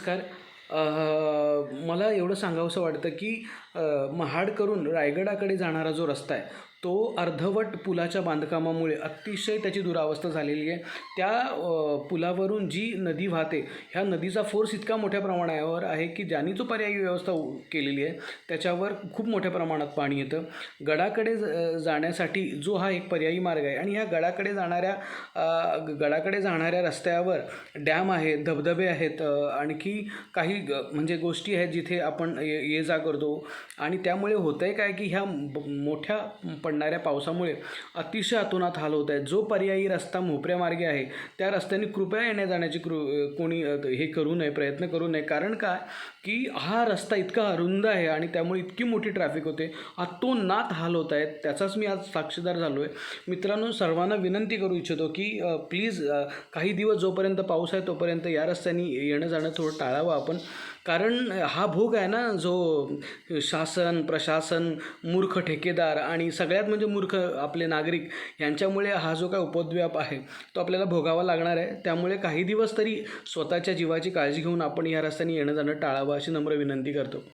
नमस्कार मला एवढं सांगावंसं वाटतं की महाड करून रायगडाकडे जाणारा जो रस्ता आहे तो अर्धवट पुलाच्या बांधकामामुळे अतिशय त्याची दुरावस्था झालेली आहे. त्या पुलावरून जी नदी वाहते ह्या नदीचा फोर्स इतका मोठ्या प्रमाणावर आहे की ज्यांनी जो पर्यायी व्यवस्था केलेली आहे त्याच्यावर खूप मोठ्या प्रमाणात पाणी येतं. गडाकडे ज- जाण्यासाठी जो हा एक पर्यायी मार्ग आहे आणि ह्या गडाकडे जाणाऱ्या गडाकडे जाणाऱ्या रस्त्यावर डॅम आहेत धबधबे आहेत आणखी काही ग- म्हणजे गोष्टी आहेत जिथे आपण ये ये जा करतो. आणि त्यामुळे होतं आहे काय की ह्या मोठ्या पडणाऱ्या पावसामुळे अतिशय अतोनात हाल होत आहेत. जो पर्यायी रस्ता मोपऱ्या मार्गे आहे त्या रस्त्याने कृपया येण्या जाण्याची कृ कोणी हे करू नये प्रयत्न करू नये. कारण काय? की हा रस्ता इतका अरुंद आहे आणि त्यामुळे इतकी मोठी ट्रॅफिक होते. अतोनात हाल होत आहेत. त्याचाच मी आज साक्षीदार झालो आहे मित्रांनो सर्वांना विनंती करू इच्छितो की प्लीज काही दिवस जोपर्यंत पाऊस आहे तोपर्यंत या रस्त्याने येणं जाणं थोडं टाळावं आपण. कारण हा भोग आहे ना जो शासन प्रशासन मूर्ख ठेकेदार आणि सगळ्यात म्हणजे मूर्ख आपले नागरिक यांच्यामुळे हा जो काय उपद्व्याप आहे तो आपल्याला भोगावा लागणार आहे. त्यामुळे काही दिवस तरी स्वतःच्या जीवाची काळजी घेऊन आपण या रस्त्याने येणं जाणं टाळावं अशी नम्र विनंती करतो.